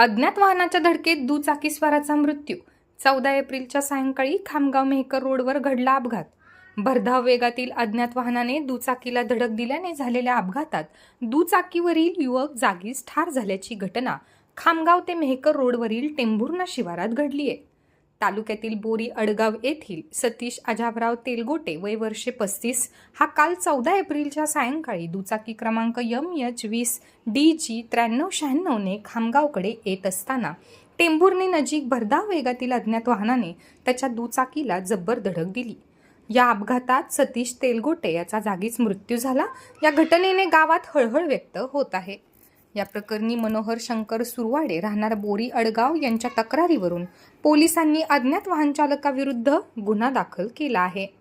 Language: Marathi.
अज्ञात वाहनाच्या धडकेत दुचाकीस्वाराचा मृत्यू. चौदा एप्रिलच्या सायंकाळी खामगाव मेहकर रोडवर घडला अपघात. भरधाव वेगातील अज्ञात वाहनाने दुचाकीला धडक दिल्याने झालेल्या अपघातात दुचाकीवरील युवक जागीच ठार झाल्याची घटना खामगाव ते मेहकर रोडवरील टेंभुर्णा शिवारात घडली आहे तालुक्यातील बोरी अडगाव येथील सतीश अजाबराव तेलगोटे वय वर्षे पस्तीस हा काल चौदा एप्रिलच्या सायंकाळी दुचाकी क्रमांक यम एच वीस डी जी त्र्याण्णव शहाण्णवने खामगावकडे येत असताना टेंभुर्णी नजीक भरधाव वेगातील अज्ञात वाहनाने त्याच्या दुचाकीला जब्बर धडक दिली. या अपघातात सतीश तेलगोटे याचा जागीच मृत्यू झाला. या घटनेने गावात हळहळ व्यक्त होत आहे. या प्रकरणी मनोहर शंकर सुरवाडे राहणार बोरी अडगाव यांच्या तक्रारीवरून पोलिसांनी अज्ञात वाहन चालकाविरुद्ध गुन्हा दाखल केला आहे.